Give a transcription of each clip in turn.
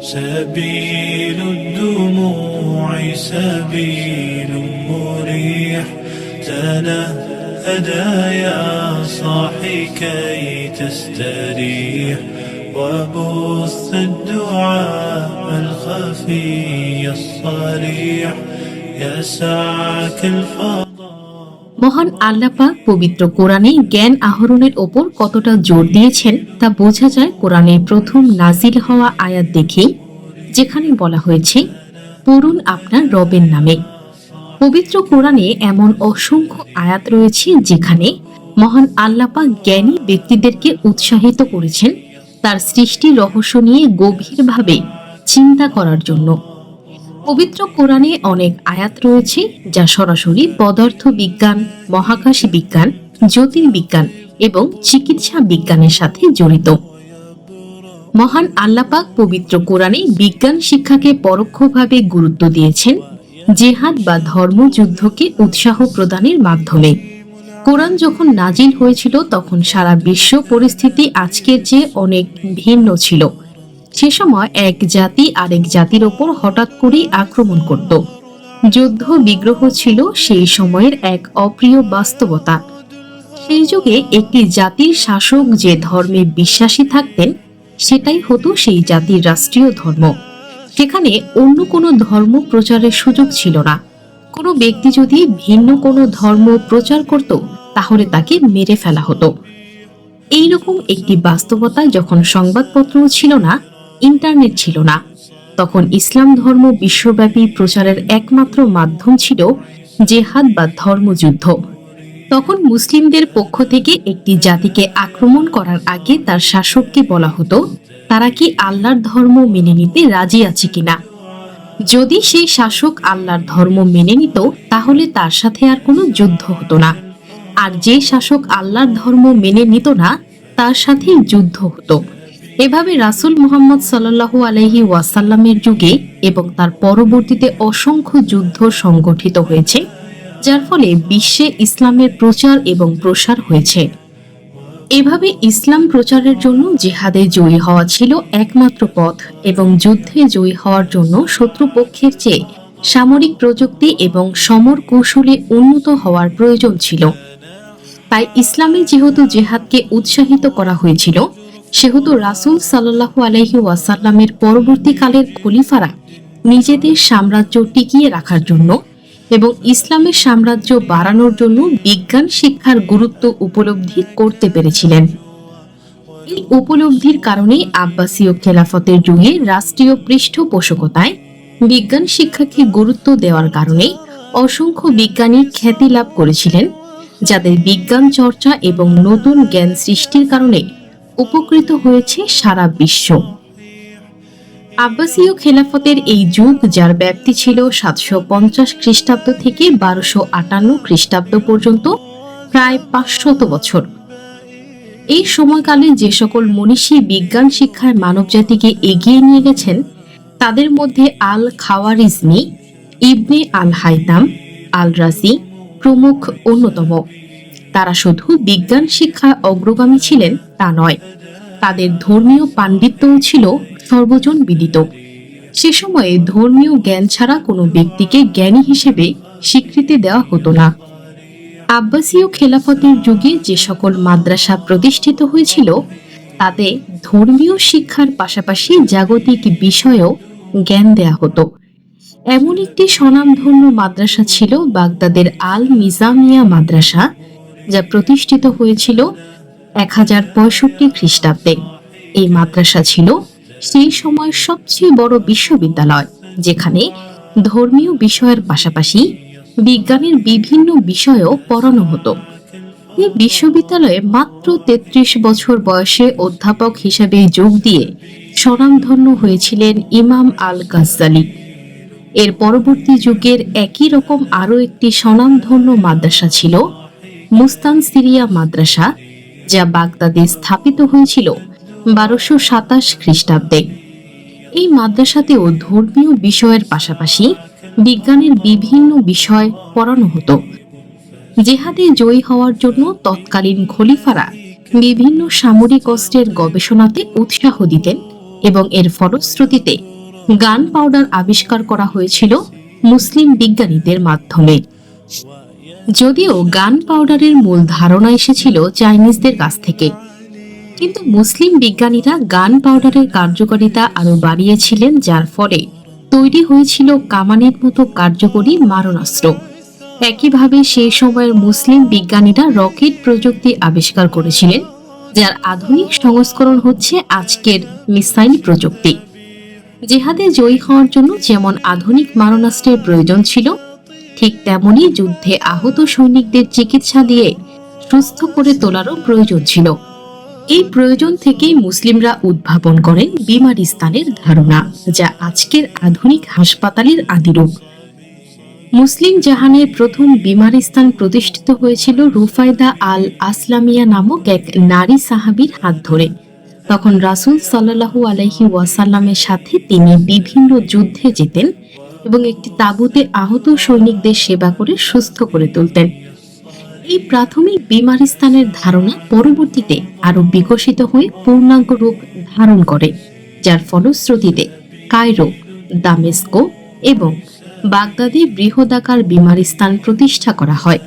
سبيل الدموع سبيل مريح. تنهدى يا صاحي كي تستريح. وبث الدعاء الخفي الصريح. يسعك الفضل মহান আল্লাপাক পবিত্র কোরআনে জ্ঞান আহরণের ওপর কতটা জোর দিয়েছেন তা বোঝা যায় কোরআনের প্রথম নাজিল হওয়া আয়াত দেখেই, যেখানে বলা হয়েছে, পড়ুন আপনার রবের নামে। পবিত্র কোরআনে এমন অসংখ্য আয়াত রয়েছে যেখানে মহান আল্লাপাক জ্ঞানী ব্যক্তিদেরকে উৎসাহিত করেছেন তার সৃষ্টি রহস্য নিয়ে গভীরভাবে চিন্তা করার জন্য। পবিত্র কোরআনে অনেক আয়াত রয়েছে, যা সরাসরি পদার্থ বিজ্ঞান, মহাকাশ বিজ্ঞান, জ্যোতির্বিজ্ঞান এবং চিকিৎসা বিজ্ঞানের সাথে জড়িত। মহান আল্লাপাক পবিত্র কোরআনে বিজ্ঞান শিক্ষাকে পরোক্ষভাবে গুরুত্ব দিয়েছেন, জেহাদ বা ধর্মযুদ্ধকে উৎসাহ প্রদানের মাধ্যমে। কোরআন যখন নাজিল হয়েছিল, তখন সারা বিশ্ব পরিস্থিতি আজকের চেয়ে অনেক ভিন্ন ছিল। সে সময় এক জাতি আরেক জাতির ওপর হঠাৎ করেই আক্রমণ করত। যুদ্ধ বিগ্রহ ছিল সেই সময়ের এক অপ্রিয় বাস্তবতা। সেই যুগে একটি জাতির শাসক যে ধর্মে বিশ্বাসী থাকতেন, সেটাই হতো সেই জাতির রাষ্ট্রীয় ধর্ম। সেখানে অন্য কোনো ধর্ম প্রচারের সুযোগ ছিল না। কোনো ব্যক্তি যদি ভিন্ন কোনো ধর্ম প্রচার করত, তাহলে তাকে মেরে ফেলা হতো। এইরকম একটি বাস্তবতা যখন সংবাদপত্রও ছিল না ইন্টারনেট ছিল না। তখন ইসলাম ধর্ম বিশ্বব্যাপী প্রচারের একমাত্র মাধ্যম ছিল জেহাদ বা ধর্মযুদ্ধ। তখন মুসলিমদের পক্ষ থেকে একটি জাতিকে আক্রমণ করার আগে তার শাসককে বলা হতো, তারা কি আল্লাহর ধর্ম মেনে নিতে রাজি আছে কিনা? যদি সেই শাসক আল্লাহর ধর্ম মেনে নিত, তাহলে তার সাথে আর কোনো যুদ্ধ হতো না। আর যে শাসক আল্লাহর ধর্ম মেনে নিত না, তার সাথে যুদ্ধ হতো। এভাবে রাসূল মুহাম্মদ সাল্লাল্লাহু আলাইহি ওয়াসাল্লামের যুগে এবং তার পরবর্তীতে অসংখ্য যুদ্ধ সংগঠিত হয়েছে, যার ফলে বিশ্বে ইসলামের প্রচার এবং প্রসার হয়েছে। এভাবে ইসলাম প্রচারের জন্য জেহাদে জয়ী হওয়া ছিল একমাত্র পথ এবং যুদ্ধে জয়ী হওয়ার জন্য শত্রুপক্ষের চেয়ে সামরিক প্রযুক্তি এবং সমর কৌশলে উন্নত হওয়ার প্রয়োজন ছিল। তাই ইসলামে যেহেতু জেহাদকে উৎসাহিত করা হয়েছিল সেহেতু রাসূল সাল্লাল্লাহু আলাইহি ওয়াসাল্লামের পরবর্তীকালের খলিফারা নিজেদের সাম্রাজ্য টিকিয়ে রাখার জন্য এবং ইসলামের সাম্রাজ্য বাড়ানোর জন্য বিজ্ঞান শিক্ষার গুরুত্ব উপলব্ধি করতে পেরেছিলেন। এই উপলব্ধির কারণেই আব্বাসীয় খেলাফতের যুগে রাষ্ট্রীয় পৃষ্ঠপোষকতায় বিজ্ঞান শিক্ষাকে গুরুত্ব দেওয়ার কারণে অসংখ্য বিজ্ঞানী খ্যাতি লাভ করেছিলেন, যাদের বিজ্ঞান চর্চা এবং নতুন জ্ঞান সৃষ্টির কারণে উপকৃত হয়েছে সারা বিশ্ব। আব্বাসীয় খেলাফতের এই যুগ, যার ব্যাপ্তি ছিল সাতশো পঞ্চাশ খ্রিস্টাব্দ থেকে বারোশো আটান্ন খ্রিস্টাব্দ পর্যন্ত, প্রায় পাঁচশত বছর। এই সময়কালে যে সকল মনীষী বিজ্ঞান শিক্ষায় মানবজাতিকে এগিয়ে নিয়ে গেছেন, তাদের মধ্যে আল খাওয়ারিজমি ইবনে আল হাইতাম আল রাজি প্রমুখ অন্যতম। তারা শুধু বিজ্ঞান, শিক্ষায় অগ্রগামী ছিলেন তা নয়। তাদের ধর্মীয় পাণ্ডিত্যও ছিল সর্বজন বিদিত। সে সময়ে ধর্মীয় জ্ঞান ছাড়া কোনো ব্যক্তিকে জ্ঞানী হিসেবে স্বীকৃতি দেওয়া হতো না। আব্বাসীয় খেলাফতের যুগে যে সকল মাদ্রাসা প্রতিষ্ঠিত হয়েছিল, তাতে ধর্মীয় শিক্ষার পাশাপাশি জাগতিক বিষয়েও জ্ঞান দেয়া হতো। এমন একটি স্বনামধন্য মাদ্রাসা ছিল বাগদাদের আল মিজামিয়া মাদ্রাসা যা প্রতিষ্ঠিত হয়েছিল এক হাজার পঁয়ষট্টি খ্রিস্টাব্দে। এই মাদ্রাসা ছিল সেই সময় সবচেয়ে বড় বিশ্ববিদ্যালয়, যেখানে ধর্মীয় বিষয়ের পাশাপাশি বিজ্ঞানের বিভিন্ন বিষয়ও পড়ানো হতো। এই বিশ্ববিদ্যালয়ে মাত্র তেত্রিশ বছর বয়সে অধ্যাপক হিসেবে যোগ দিয়ে স্বনামধন্য হয়েছিলেন ইমাম আল গাজ্জালি এর পরবর্তী যুগের একই রকম আরও একটি স্বনামধন্য মাদ্রাসা ছিল মুস্তান সিরিয়া মাদ্রাসা, যা বাগদাদে স্থাপিত হয়েছিল বারোশো সাতাশ খ্রিস্টাব্দে। এই মাদ্রাসাতেও ধর্মীয় বিষয়ের পাশাপাশি বিজ্ঞানের বিভিন্ন বিষয় পড়ানো হতো। জেহাদে জয়ী হওয়ার জন্য তৎকালীন খলিফারা বিভিন্ন সামরিক অস্ত্রের গবেষণাতে উৎসাহ দিতেন এবং এর ফলশ্রুতিতে গান পাউডার আবিষ্কার করা হয়েছিল মুসলিম বিজ্ঞানীদের মাধ্যমে। যদিও গান পাউডারের মূল ধারণা এসেছিল চাইনিজদের কাছ থেকে। কিন্তু মুসলিম বিজ্ঞানীরা গান পাউডারের কার্যকারিতা আরও বাড়িয়েছিলেন, যার ফলে তৈরি হয়েছিল কামানের মতো কার্যকরী মারণাস্ত্র। একইভাবে সেই সময়ের মুসলিম বিজ্ঞানীরা রকেট প্রযুক্তি আবিষ্কার করেছিলেন, যার আধুনিক সংস্করণ হচ্ছে আজকের মিসাইল প্রযুক্তি। জেহাদে জয়ী হওয়ার জন্য যেমন আধুনিক মারণাস্ত্রের প্রয়োজন ছিল ঠিক তেমনি যুদ্ধে আহত সৈনিকদের চিকিৎসা দিয়ে সুস্থ করে তোলারও প্রয়োজন ছিল। এই প্রয়োজন থেকেই মুসলিমরা উদ্ভাবন করেন বিমারিস্তানের ধারণা, যা আজকের আধুনিক হাসপাতালের আদিরূপ। মুসলিম জাহানের প্রথম বিমারিস্তান প্রতিষ্ঠিত হয়েছিল রুফায়দা আল আসলামিয়া নামক এক নারী সাহাবীর হাত ধরে। তখন রাসূল সাল্লাল্লাহু আলাইহি ওয়াসাল্লামের সাথে তিনি বিভিন্ন যুদ্ধে যেতেন। এবং একটি তাঁবুতে আহত সৈনিকদের সেবা করে সুস্থ করে তুলতেন। এই প্রাথমিক বিমারিস্তানের ধারণা পরবর্তীতে আরও বিকশিত হয়ে পূর্ণাঙ্গ রূপ ধারণ করে, যার ফলশ্রুতিতে কায়রো, দামেস্কো এবং বাগদাদে বৃহদাকার বিমারিস্তান প্রতিষ্ঠা করা হয়।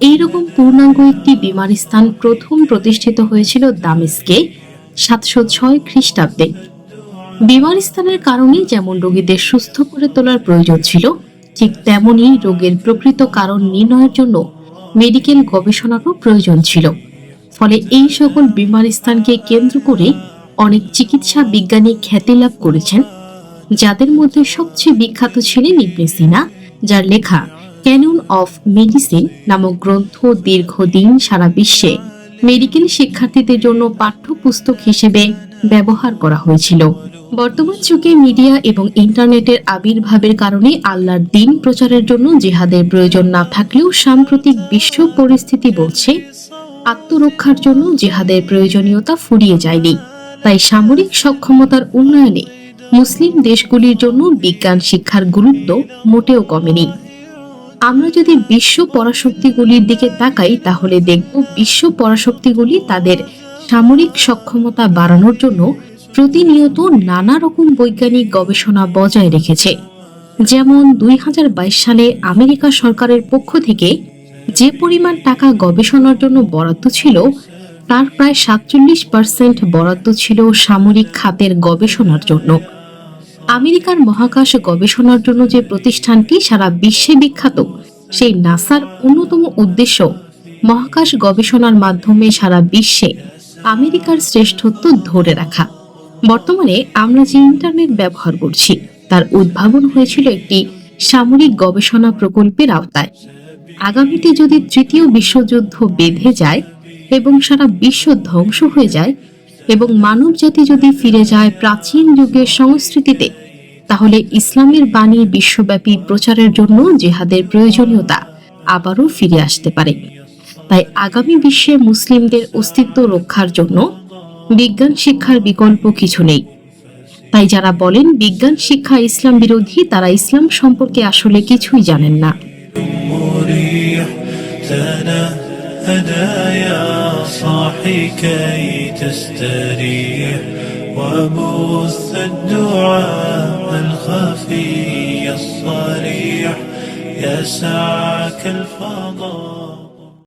এইরকম পূর্ণাঙ্গ একটি বিমারিস্তান প্রথম প্রতিষ্ঠিত হয়েছিল দামেস্কে সাতশো ছয় খ্রিস্টাব্দে। বিমারিস্তানের কারণে যেমন রোগীদের সুস্থ করে তোলার প্রয়োজন ছিল, ঠিক তেমনি রোগের প্রকৃত কারণ নির্ণয়ের জন্য মেডিকেল গবেষণারও প্রয়োজন ছিল। ফলে এই সকল বিমারিস্তানকে কেন্দ্র করে অনেক চিকিৎসা বিজ্ঞানী খ্যাতি লাভ করেছেন। যাদের মধ্যে সবচেয়ে বিখ্যাত ছিলেন ইবনে সিনা, যার লেখা ক্যানন অফ মেডিসিন নামক গ্রন্থ দীর্ঘদিন সারা বিশ্বে মেডিকেল শিক্ষার্থীদের জন্য পাঠ্যপুস্তক হিসেবে ব্যবহার করা হয়েছিল। বর্তমান যুগে মিডিয়া এবং ইন্টারনেটের আবির্ভাবের কারণে আল্লাহর দিন প্রচারের জন্য জিহাদের প্রয়োজন না থাকলেও সাম্প্রতিক বিশ্ব পরিস্থিতি বলছে, আত্মরক্ষার জন্য জিহাদের প্রয়োজনীয়তা ফুরিয়ে যায়নি। তাই সামরিক সক্ষমতার উন্নয়নে মুসলিম দেশগুলির জন্য বিজ্ঞান শিক্ষার গুরুত্ব মোটেও কমেনি। আমরা যদি বিশ্ব পরাশক্তিগুলির দিকে তাকাই, তাহলে দেখব বিশ্ব পরাশক্তিগুলি তাদের সামরিক সক্ষমতা বাড়ানোর জন্য প্রতিনিয়ত নানা রকম বৈজ্ঞানিক গবেষণা বজায় রেখেছে। যেমন দুই সালে আমেরিকা সরকারের পক্ষ থেকে যে পরিমাণ টাকা গবেষণার জন্য বরাদ্দ ছিল, তার প্রায় সাতচল্লিশ পার্সেন্ট বরাদ্দ ছিল সামরিক খাতের গবেষণার জন্য। আমেরিকার মহাকাশ গবেষণার জন্য যে প্রতিষ্ঠানটি সারা বিশ্বে বিখ্যাত, সেই নাসার অন্যতম উদ্দেশ্য মহাকাশ গবেষণার মাধ্যমে সারা বিশ্বে আমেরিকার শ্রেষ্ঠত্ব ধরে রাখা। বর্তমানে আমরা যে ইন্টারনেট ব্যবহার করছি, তার উদ্ভাবন হয়েছিল একটি সামরিক গবেষণা প্রকল্পের আওতায়। আগামীতে যদি তৃতীয় বিশ্বযুদ্ধ বেঁধে যায় এবং সারা বিশ্ব ধ্বংস হয়ে যায় এবং মানব জাতি যদি ফিরে যায় প্রাচীন যুগের সংস্কৃতিতে, তাহলে ইসলামের বাণী বিশ্বব্যাপী প্রচারের জন্য জেহাদের প্রয়োজনীয়তা আবারও ফিরে আসতে পারে। তাই আগামী বিশ্বে মুসলিমদের অস্তিত্ব রক্ষার জন্য বিজ্ঞান শিক্ষার বিকল্প কিছু নেই তাই যারা বলেন বিজ্ঞান শিক্ষা ইসলাম বিরোধী তারা ইসলাম সম্পর্কে আসলে কিছুই জানেন না مريح تنهدى يا صاحي كي تستريح وبث الدعاء الخفي الصريح يسعك الفضاء